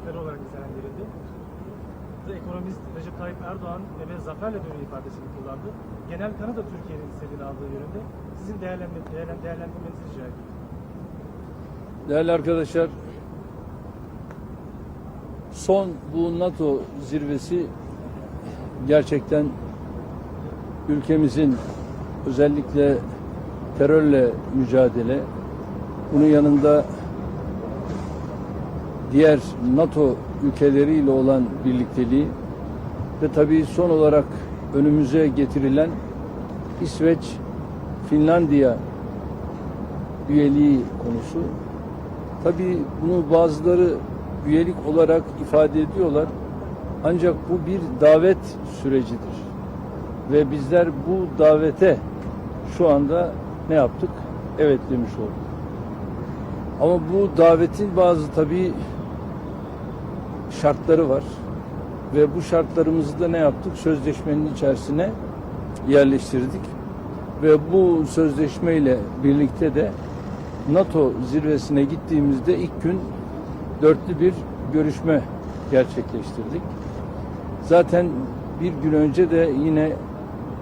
zaferi olarak nitelendirildi. Ekonomist Recep Tayyip Erdoğan eve zaferle dönüyor ifadesini kullandı. Genel kanı da Türkiye'nin istediğini aldığı yönünde. Sizin değerlendirme, değerlen- değerlendirmenizi rica ediyorum. Değerli arkadaşlar, son bu NATO zirvesi gerçekten ülkemizin özellikle terörle mücadele, bunun yanında diğer NATO ülkeleriyle olan birlikteliği ve tabii son olarak önümüze getirilen İsveç, Finlandiya üyeliği konusu. Tabii bunu bazıları üyelik olarak ifade ediyorlar. Ancak bu bir davet sürecidir. Ve bizler bu davete şu anda ne yaptık? Evet demiş olduk. Ama bu davetin bazı tabii şartları var. Ve bu şartlarımızı da ne yaptık? Sözleşmenin içerisine yerleştirdik. Ve bu sözleşmeyle birlikte de NATO zirvesine gittiğimizde ilk gün dörtlü bir görüşme gerçekleştirdik. Zaten bir gün önce de yine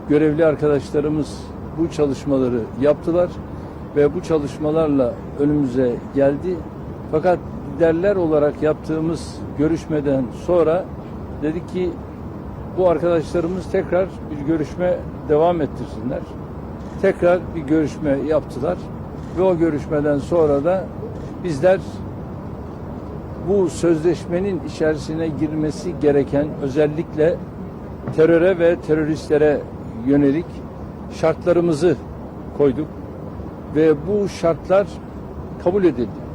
görevli arkadaşlarımız bu çalışmaları yaptılar ve bu çalışmalarla önümüze geldi. Fakat liderler olarak yaptığımız görüşmeden sonra dedik ki bu arkadaşlarımız tekrar bir görüşme devam ettirsinler. Tekrar bir görüşme yaptılar ve o görüşmeden sonra da bizler bu sözleşmenin içerisine girmesi gereken özellikle teröre ve teröristlere yönelik şartlarımızı koyduk ve bu şartlar kabul edildi.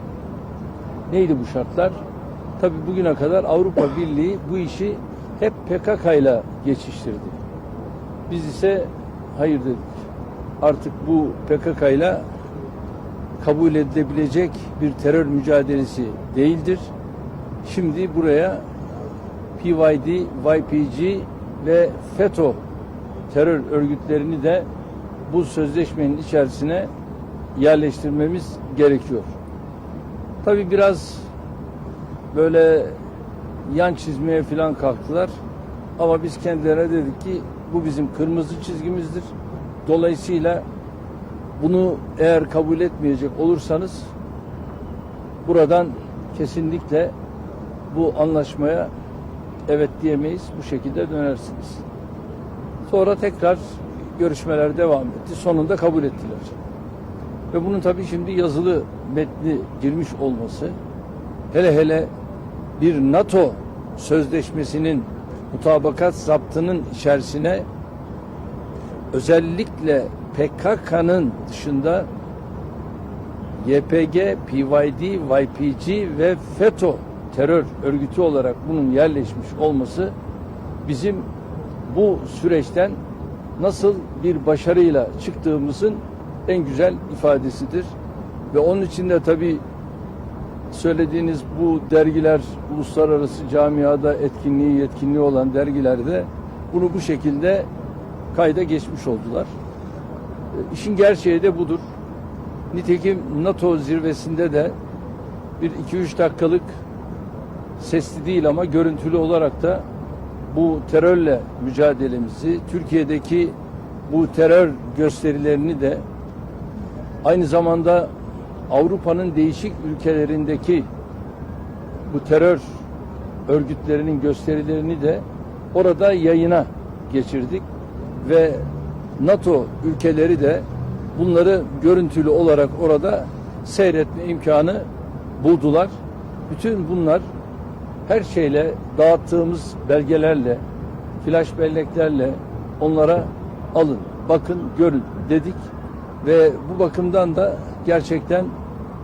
Neydi bu şartlar? Tabi bugüne kadar Avrupa Birliği bu işi hep PKK ile geçiştirdi. Biz ise hayır dedik. Artık bu PKK ile kabul edilebilecek bir terör mücadelesi değildir. Şimdi buraya PYD, YPG ve FETÖ terör örgütlerini de bu sözleşmenin içerisine yerleştirmemiz gerekiyor. Tabii biraz böyle yan çizmeye falan kalktılar. Ama biz kendilerine dedik ki bu bizim kırmızı çizgimizdir. Dolayısıyla bunu eğer kabul etmeyecek olursanız buradan kesinlikle bu anlaşmaya evet diyemeyiz. Bu şekilde dönersiniz. Sonra tekrar görüşmeler devam etti. Sonunda kabul ettiler. Ve bunun tabii şimdi yazılı metni girmiş olması hele hele bir NATO sözleşmesinin mutabakat zaptının içerisine özellikle PKK'nın dışında YPG, PYD, YPG ve FETÖ terör örgütü olarak bunun yerleşmiş olması bizim bu süreçten nasıl bir başarıyla çıktığımızın en güzel ifadesidir. Ve onun için de tabii söylediğiniz bu dergiler uluslararası camiada etkinliği yetkinliği olan dergilerde bunu bu şekilde kayda geçmiş oldular. E, İşin gerçeği de budur. Nitekim NATO zirvesinde de bir iki üç dakikalık sesli değil ama görüntülü olarak da bu terörle mücadelemizi, Türkiye'deki bu terör gösterilerini de aynı zamanda Avrupa'nın değişik ülkelerindeki bu terör örgütlerinin gösterilerini de orada yayına geçirdik ve NATO ülkeleri de bunları görüntülü olarak orada seyretme imkanı buldular. Bütün bunlar her şeyle dağıttığımız belgelerle, flash belleklerle onlara alın, bakın, görün dedik ve bu bakımdan da gerçekten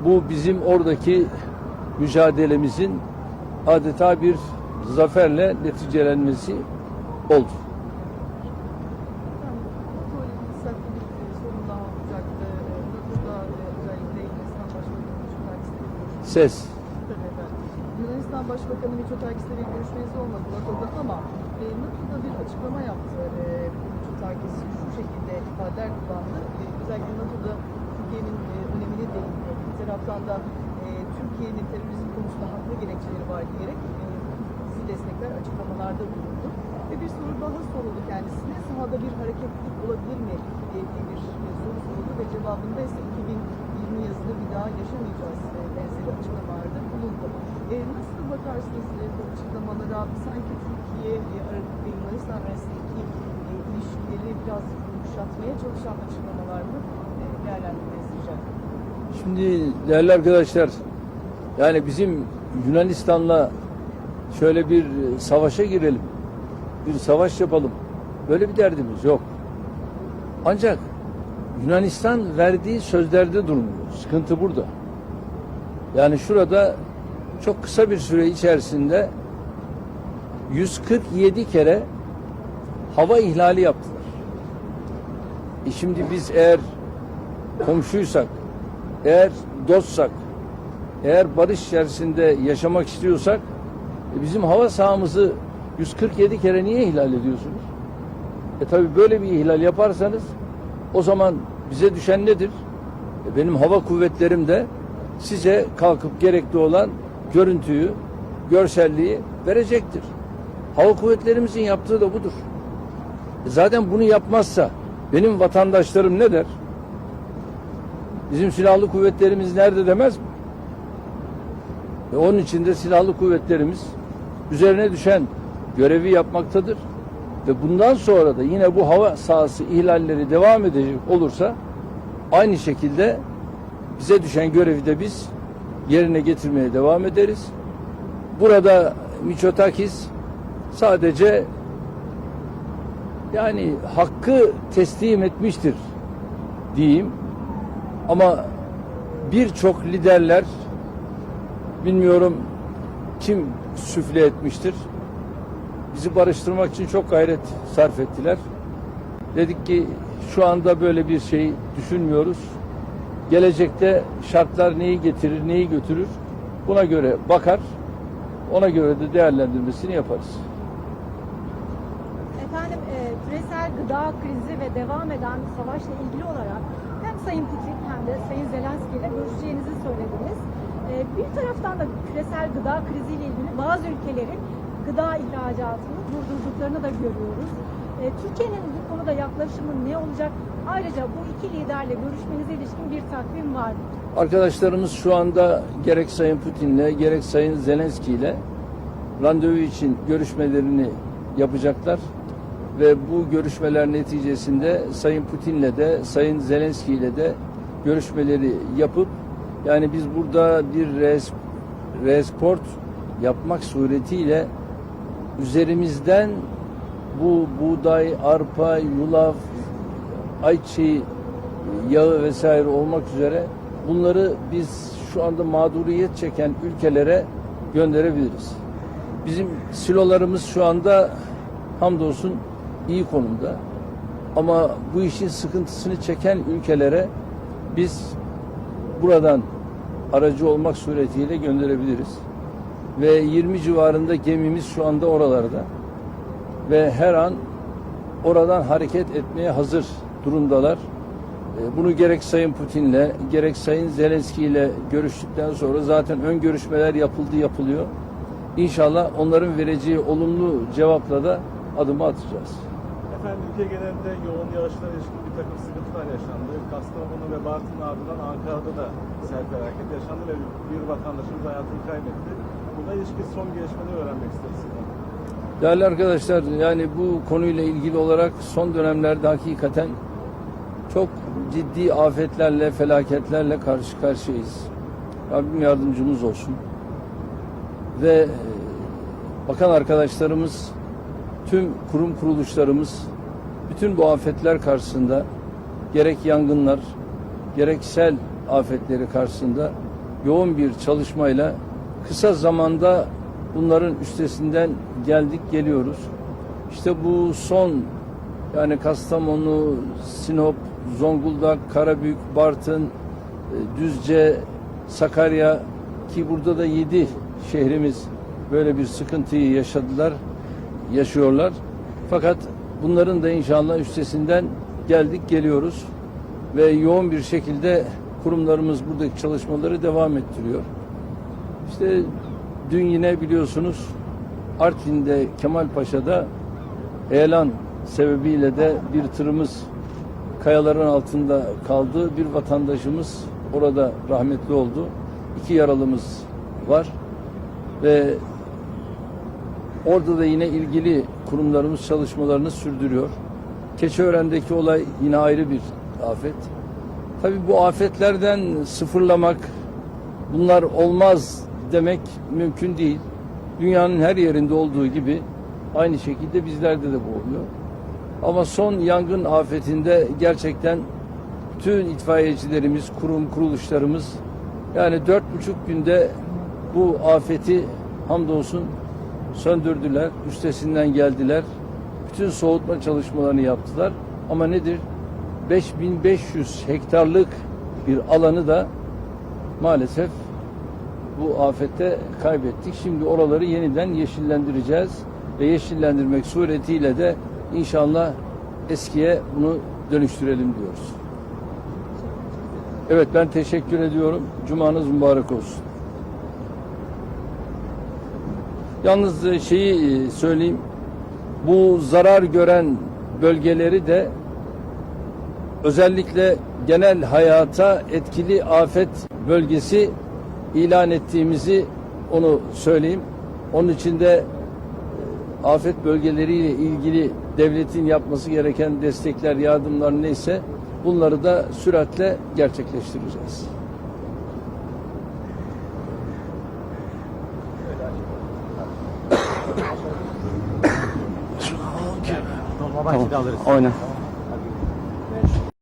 bu bizim oradaki mücadelemizin adeta bir zaferle neticelenmesi oldu. Ses. Yunanistan Başbakanı Mitsotakis'le bir görüşmeniz olmadı NATO'da ama e, NATO'da bir açıklama yaptı. E, Mitsotakis şu şekilde ifadeler kullandı. Özellikle NATO'da Türkiye'nin e, önemini değindi. Bir taraftan da e, Türkiye Türkiye'nin terörizm konusunda haklı gerekçeleri var diyerek e, bizi destekler açıklamalarda bulundu. Ve bir soru daha soruldu kendisine. Sahada bir hareketlilik olabilir mi diye bir soru soruldu ve cevabında ise 2020 yazını bir daha yaşamayacağız benzeri açıklamalarda bulundu. E, nasıl bakarsınız bu açıklamalara? Sanki Türkiye ve Yunanistan arasındaki ilişkileri biraz yumuşatmaya çalışan açıklamalar mı? E, değerlendirmenizi rica ederim. Şimdi değerli arkadaşlar yani bizim Yunanistan'la şöyle bir savaşa girelim. Bir savaş yapalım. Böyle bir derdimiz yok. Ancak Yunanistan verdiği sözlerde durmuyor. Sıkıntı burada. Yani şurada çok kısa bir süre içerisinde 147 kere hava ihlali yaptılar. E şimdi biz eğer komşuysak, eğer dostsak, eğer barış içerisinde yaşamak istiyorsak e bizim hava sahamızı 147 kere niye ihlal ediyorsunuz? E tabi böyle bir ihlal yaparsanız o zaman bize düşen nedir? E benim hava kuvvetlerim de size kalkıp gerekli olan görüntüyü, görselliği verecektir. Hava kuvvetlerimizin yaptığı da budur. Zaten bunu yapmazsa benim vatandaşlarım ne der? Bizim silahlı kuvvetlerimiz nerede demez mi? Ve onun için de silahlı kuvvetlerimiz üzerine düşen görevi yapmaktadır. Ve bundan sonra da yine bu hava sahası ihlalleri devam edecek olursa aynı şekilde bize düşen görevi de biz yerine getirmeye devam ederiz. Burada Miçotakis sadece yani hakkı teslim etmiştir diyeyim. Ama birçok liderler bilmiyorum kim süfle etmiştir. Bizi barıştırmak için çok gayret sarf ettiler. Dedik ki şu anda böyle bir şey düşünmüyoruz. Gelecekte şartlar neyi getirir, neyi götürür buna göre bakar. Ona göre de değerlendirmesini yaparız. Efendim e, küresel gıda krizi ve devam eden savaşla ilgili olarak hem Sayın Putin hem de Sayın Zelenski ile görüşeceğinizi söylediniz. E, bir taraftan da küresel gıda kriziyle ilgili bazı ülkelerin gıda ihracatını durdurduklarını da görüyoruz. E, Türkiye'nin bu konuda yaklaşımı ne olacak? Ayrıca bu iki liderle görüşmenize ilişkin bir takvim var mı? Arkadaşlarımız şu anda gerek Sayın Putin'le gerek Sayın Zelenski ile randevu için görüşmelerini yapacaklar ve bu görüşmeler neticesinde Sayın Putin'le de Sayın Zelenski ile de görüşmeleri yapıp yani biz burada bir res, resport yapmak suretiyle üzerimizden bu buğday, arpa, yulaf, ayçiçeği yağı vesaire olmak üzere bunları biz şu anda mağduriyet çeken ülkelere gönderebiliriz. Bizim silolarımız şu anda hamdolsun iyi konumda. Ama bu işin sıkıntısını çeken ülkelere biz buradan aracı olmak suretiyle gönderebiliriz. Ve 20 civarında gemimiz şu anda oralarda. Ve her an oradan hareket etmeye hazır durumdalar. E, Bunu gerek Sayın Putin'le gerek Sayın Zelenski ile görüştükten sonra zaten ön görüşmeler yapıldı yapılıyor. İnşallah onların vereceği olumlu cevapla da adımı atacağız. Ülke genelinde yoğun yağışlara ilişkin bir takım sıkıntılar yaşandı. Kastamonu ve Bartın ardından Ankara'da da sel felaket yaşandı ve bir vatandaşımız hayatını kaybetti. Buna ilişkin son gelişmeleri öğrenmek isteriz. Değerli arkadaşlar yani bu konuyla ilgili olarak son dönemlerde hakikaten çok ciddi afetlerle, felaketlerle karşı karşıyayız. Rabbim yardımcımız olsun. Ve e, bakan arkadaşlarımız, tüm kurum kuruluşlarımız bütün bu afetler karşısında gerek yangınlar, gerek sel afetleri karşısında yoğun bir çalışmayla kısa zamanda bunların üstesinden geldik geliyoruz. İşte bu son yani Kastamonu, Sinop, Zonguldak, Karabük, Bartın, e, Düzce, Sakarya ki burada da yedi şehrimiz böyle bir sıkıntıyı yaşadılar, yaşıyorlar. Fakat bunların da inşallah üstesinden geldik geliyoruz ve yoğun bir şekilde kurumlarımız buradaki çalışmaları devam ettiriyor. İşte dün yine biliyorsunuz Artvin'de Kemalpaşa'da heyelan sebebiyle de bir tırımız kayaların altında kaldı. Bir vatandaşımız orada rahmetli oldu. İki yaralımız var ve orada da yine ilgili kurumlarımız çalışmalarını sürdürüyor. Keçiören'deki olay yine ayrı bir afet. Tabii bu afetlerden sıfırlamak, bunlar olmaz demek mümkün değil. Dünyanın her yerinde olduğu gibi aynı şekilde bizlerde de bu oluyor. Ama son yangın afetinde gerçekten bütün itfaiyecilerimiz, kurum kuruluşlarımız yani dört buçuk günde bu afeti hamdolsun söndürdüler, üstesinden geldiler. Bütün soğutma çalışmalarını yaptılar. Ama nedir? 5500 hektarlık bir alanı da maalesef bu afette kaybettik. Şimdi oraları yeniden yeşillendireceğiz ve yeşillendirmek suretiyle de inşallah eskiye bunu dönüştürelim diyoruz. Evet ben teşekkür ediyorum. Cumanız mübarek olsun. Yalnız e, şeyi e, söyleyeyim. Bu zarar gören bölgeleri de özellikle genel hayata etkili afet bölgesi ilan ettiğimizi onu söyleyeyim. Onun için de e, afet bölgeleriyle ilgili devletin yapması gereken destekler, yardımlar neyse bunları da süratle gerçekleştireceğiz. Alırız. Oyna.